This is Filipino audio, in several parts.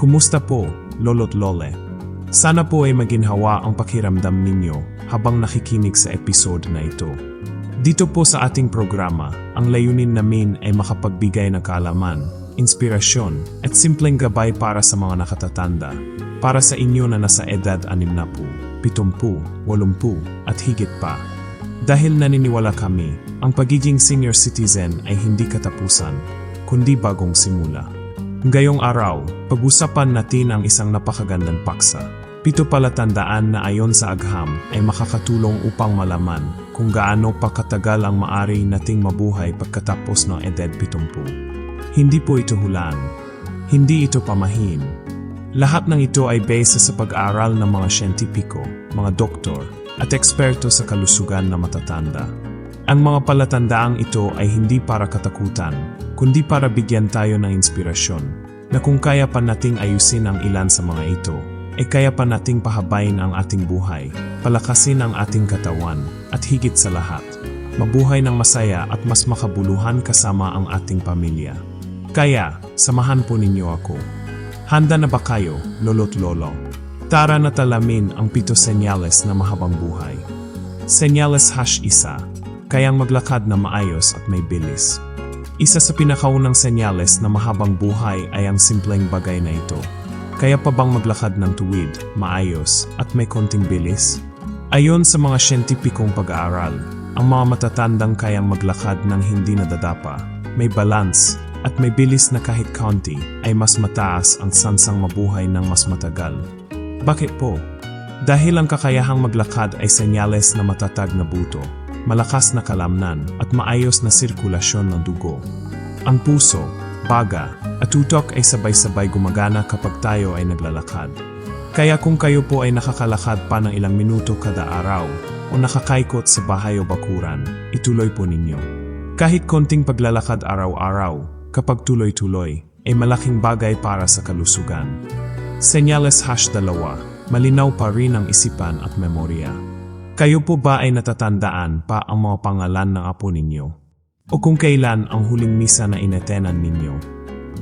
Kumusta po, lolo't lole? Sana po ay maginhawa ang pakiramdam ninyo habang nakikinig sa episode na ito. Dito po sa ating programa, ang layunin namin ay makapagbigay ng kaalaman, inspirasyon, at simpleng gabay para sa mga nakatatanda, para sa inyo na nasa edad 60, 70, 80 at higit pa. Dahil naniniwala kami, ang pagiging senior citizen ay hindi katapusan, kundi bagong simula. Ngayong araw, pag-usapan natin ang isang napakagandang paksa. Pito palatandaan na ayon sa agham ay makakatulong upang malaman kung gaano pa katagal ang maari nating mabuhay pagkatapos ng edad 70. Hindi po ito hulaan. Hindi ito pamahin. Lahat ng ito ay base sa pag-aaral ng mga siyentipiko, mga doktor, at eksperto sa kalusugan na matatanda. Ang mga palatandaang ito ay hindi para katakutan, kundi para bigyan tayo ng inspirasyon na kung kaya pa nating ayusin ang ilan sa mga ito, ay kaya pa nating pahabain ang ating buhay, palakasin ang ating katawan, at higit sa lahat, mabuhay ng masaya at mas makabuluhan kasama ang ating pamilya. Kaya, samahan po ninyo ako. Handa na ba kayo, lolo't lolo? Tara na talamin ang pito senyales na mahabang buhay. Senyales hash isa, kayang maglakad na maayos at may bilis. Isa sa pinakaunang senyales na mahabang buhay ay ang simpleng bagay na ito. Kaya pa bang maglakad ng tuwid, maayos, at may konting bilis? Ayon sa mga siyentipikong pag-aaral, ang mga matatandang kayang maglakad ng hindi nadadapa, may balance, at may bilis na kahit kaunti ay mas mataas ang sansang mabuhay ng mas matagal. Bakit po? Dahil ang kakayahang maglakad ay senyales na matatag na buto, malakas na kalamnan at maayos na sirkulasyon ng dugo. Ang puso, baga, at utok ay sabay-sabay gumagana kapag tayo ay naglalakad. Kaya kung kayo po ay nakakalakad pa ng ilang minuto kada araw o nakakaikot sa bahay o bakuran, ituloy po ninyo. Kahit konting paglalakad araw-araw, kapag tuloy-tuloy, ay malaking bagay para sa kalusugan. Senyales hash dalawa, malinaw pa rin ang isipan at memorya. Kayo po ba ay natatandaan pa ang mga pangalan ng apo ninyo? O kung kailan ang huling misa na inetenan ninyo?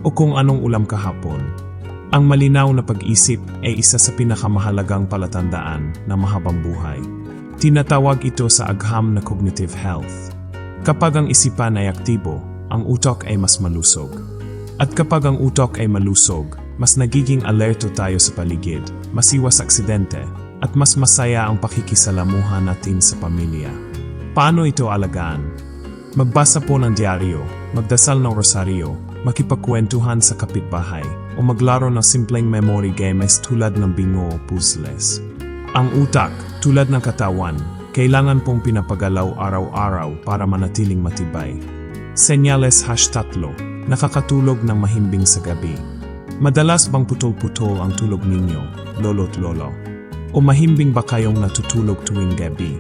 O kung anong ulam kahapon? Ang malinaw na pag-isip ay isa sa pinakamahalagang palatandaan na mahabang buhay. Tinatawag ito sa agham na cognitive health. Kapag ang isipan ay aktibo, ang utok ay mas malusog. At kapag ang utok ay malusog, mas nagiging alerto tayo sa paligid, masiwas aksidente, at mas masaya ang pakikisalamuhan natin sa pamilya. Paano ito alagaan? Magbasa po ng diaryo, magdasal ng rosaryo, makipagkwentuhan sa kapitbahay, o maglaro ng simpleng memory games tulad ng bingo o puzzles. Ang utak, tulad ng katawan, kailangan pong pinapagalaw araw-araw para manatiling matibay. Senyales hash tatlo, nakakatulog ng mahimbing sa gabi. Madalas bang putol-putol ang tulog ninyo, lolo't lolo? O mahimbing ba kayong natutulog tuwing gabi?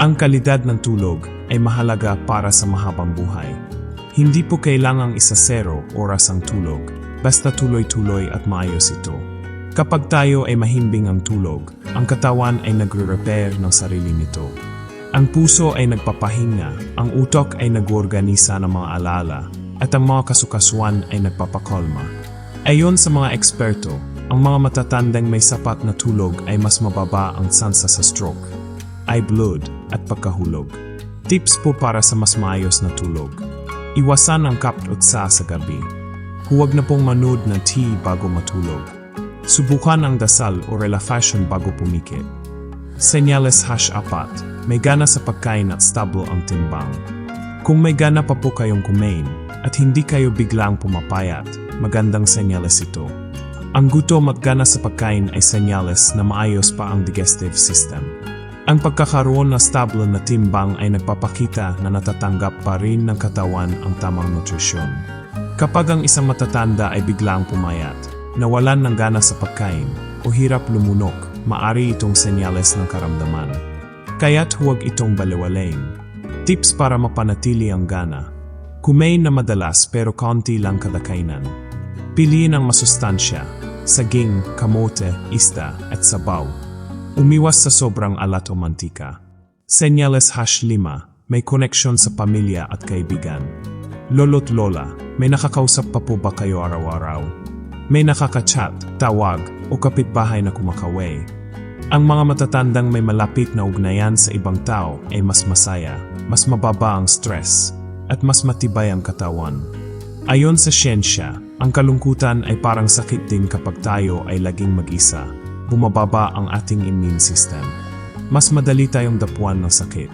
Ang kalidad ng tulog ay mahalaga para sa mahabang buhay. Hindi po kailangang isa zero oras ang tulog, basta tuloy-tuloy at maayos ito. Kapag tayo ay mahimbing ang tulog, ang katawan ay nagre-repair ng sarili nito. Ang puso ay nagpapahinga, ang utok ay nag-organisa ng mga alala, at ang mga kasukasuan ay nagpapakolma. Ayon sa mga eksperto, ang mga matatandang may sapat na tulog ay mas mababa ang sansa sa stroke, eye blood at pagkahulog. Tips po para sa mas maayos na tulog. Iwasan ang kaptotsa sa gabi. Huwag na pong manood ng tea bago matulog. Subukan ang dasal o relaxation bago pumikit. Senyales hash apat, may gana sa pagkain at stable ang timbang. Kung may gana pa po kayong kumain at hindi kayo biglang pumapayat, magandang senyales ito. Ang gutom at gana sa pagkain ay senyales na maayos pa ang digestive system. Ang pagkakaroon na stable na timbang ay nagpapakita na natatanggap pa rin ng katawan ang tamang nutrisyon. Kapag ang isang matatanda ay biglang pumayat, nawalan ng gana sa pagkain, o hirap lumunok, maari itong senyales ng karamdaman. Kaya't huwag itong baliwalain. Tips para mapanatili ang gana. Kumain na madalas pero kaunti lang kada kainan. Piliin ang masustansya, saging, kamote, isda, at sabaw. Umiwas sa sobrang alat o mantika. Senyales hash lima, may koneksyon sa pamilya at kaibigan. Lolo't lola, may nakakausap pa po ba kayo araw-araw? May nakaka-chat, tawag, o kapitbahay na kumakaway? Ang mga matatandang may malapit na ugnayan sa ibang tao ay mas masaya, mas mababa ang stress, at mas matibay ang katawan. Ayon sa siyensya, ang kalungkutan ay parang sakit din kapag tayo ay laging mag-isa. Bumababa ang ating immune system. Mas madali tayong dapuan ng sakit.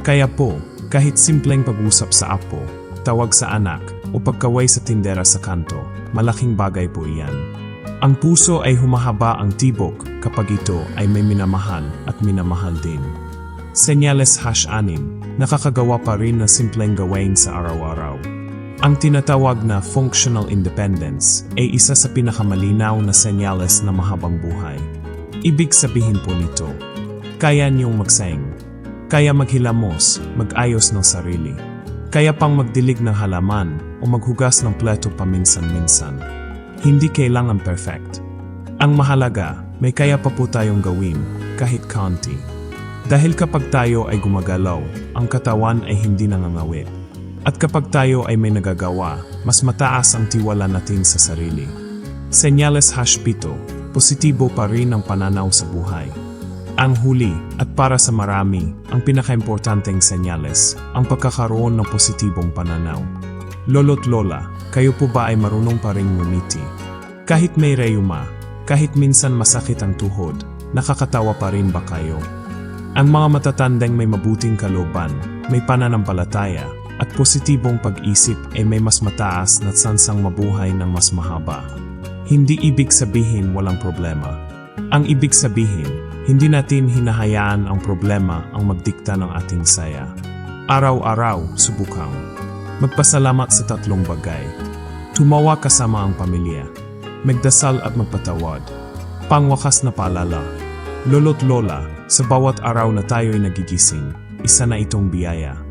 Kaya po, kahit simpleng pag-usap sa apo, tawag sa anak, o pagkaway sa tindera sa kanto, malaking bagay po iyan. Ang puso ay humahaba ang tibok kapag ito ay may minamahal at minamahal din. Senyales hash anim, nakakagawa pa rin ng simpleng gawain sa araw-araw. Ang tinatawag na functional independence ay isa sa pinakamalinaw na senyales na mahabang buhay. Ibig sabihin po nito, kaya niyong magsaing, kaya maghilamos, mag-ayos ng sarili, kaya pang magdilig ng halaman o maghugas ng plato paminsan-minsan. Hindi kailangan perfect. Ang mahalaga, may kaya pa po tayong gawin, kahit kaunti. Dahil kapag tayo ay gumagalaw, ang katawan ay hindi nangangawit. At kapag tayo ay may nagagawa, mas mataas ang tiwala natin sa sarili. Senyales hash pito, positibo pa rin ang pananaw sa buhay. Ang huli, at para sa marami, ang pinakaimportanteng senyales, ang pagkakaroon ng positibong pananaw. Lolo't lola, kayo po ba ay marunong pa rin ngumiti? Kahit may reyuma, kahit minsan masakit ang tuhod, nakakatawa pa rin ba kayo? Ang mga matatandang may mabuting kalooban, may pananampalataya, at positibong pag-isip ay may mas mataas na tsansang mabuhay ng mas mahaba. Hindi ibig sabihin walang problema. Ang ibig sabihin, hindi natin hinahayaan ang problema ang magdikta ng ating saya. Araw-araw, subukang. Magpasalamat sa tatlong bagay. Tumawa kasama ang pamilya. Magdasal at magpatawad. Pangwakas na paalala. Lolo't lola, sa bawat araw na tayo ay nagigising, isa na itong biyaya.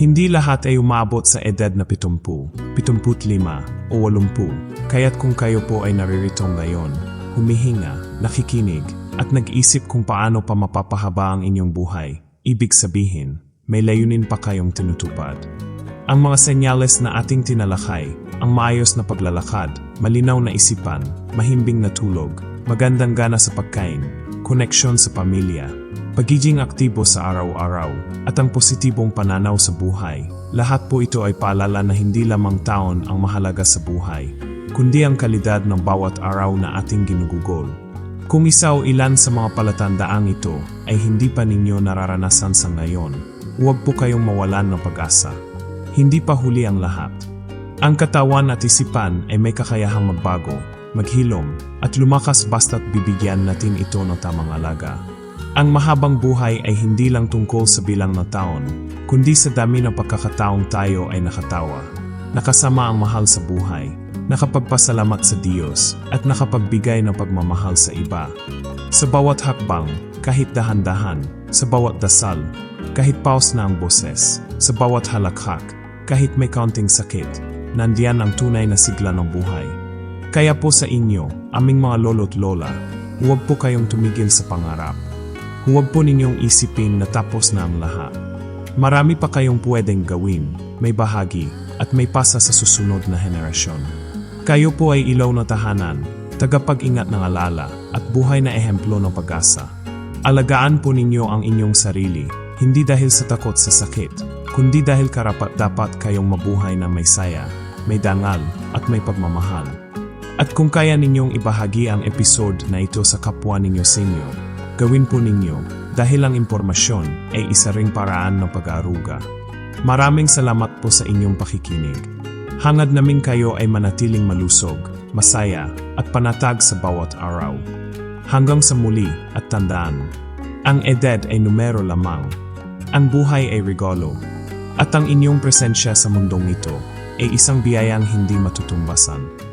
Hindi lahat ay umabot sa edad na 70, 75 o 80, kaya't kung kayo po ay naririto ngayon, humihinga, nakikinig, at nag-isip kung paano pa mapapahaba ang inyong buhay, ibig sabihin, may layunin pa kayong tinutupad. Ang mga senyales na ating tinalakay, ang maayos na paglalakad, malinaw na isipan, mahimbing na tulog, magandang gana sa pagkain, koneksyon sa pamilya, pagiging aktibo sa araw-araw, at ang positibong pananaw sa buhay. Lahat po ito ay paalala na hindi lamang taon ang mahalaga sa buhay, kundi ang kalidad ng bawat araw na ating ginugugol. Kung isa o ilan sa mga palatandaang ito ay hindi pa ninyo nararanasan sa ngayon, huwag po kayong mawalan ng pag-asa. Hindi pa huli ang lahat. Ang katawan at isipan ay may kakayahang magbago, maghilom, at lumakas basta't bibigyan natin ito ng tamang alaga. Ang mahabang buhay ay hindi lang tungkol sa bilang ng taon, kundi sa dami ng pagkakataong tayo ay nakatawa, nakasama ang mahal sa buhay, nakapagpasalamat sa Diyos, at nakapagbigay ng pagmamahal sa iba. Sa bawat hakbang, kahit dahan-dahan, sa bawat dasal, kahit paus na ang boses, sa bawat halakhak, kahit may kaunting sakit, nandiyan ang tunay na sigla ng buhay. Kaya po sa inyo, aming mga lolo't lola, huwag po kayong tumigil sa pangarap. Huwag po ninyong isipin na tapos na ang lahat. Marami pa kayong pwedeng gawin, may bahagi, at may pasa sa susunod na henerasyon. Kayo po ay ilaw na tahanan, tagapag-ingat ng alala, at buhay na ehemplo ng pag-asa. Alagaan po ninyo ang inyong sarili, hindi dahil sa takot sa sakit, kundi dahil karapat dapat kayong mabuhay na may saya, may dangal, at may pagmamahal. At kung kaya ninyong ibahagi ang episode na ito sa kapwa ninyo senior, gawin po ninyo dahil ang impormasyon ay isa ring paraan ng pag-aaruga. Maraming salamat po sa inyong pakikinig. Hangad namin kayo ay manatiling malusog, masaya, at panatag sa bawat araw. Hanggang sa muli at tandaan, ang edad ay numero lamang. Ang buhay ay regalo. At ang inyong presensya sa mundong ito ay isang biyayang hindi matutumbasan.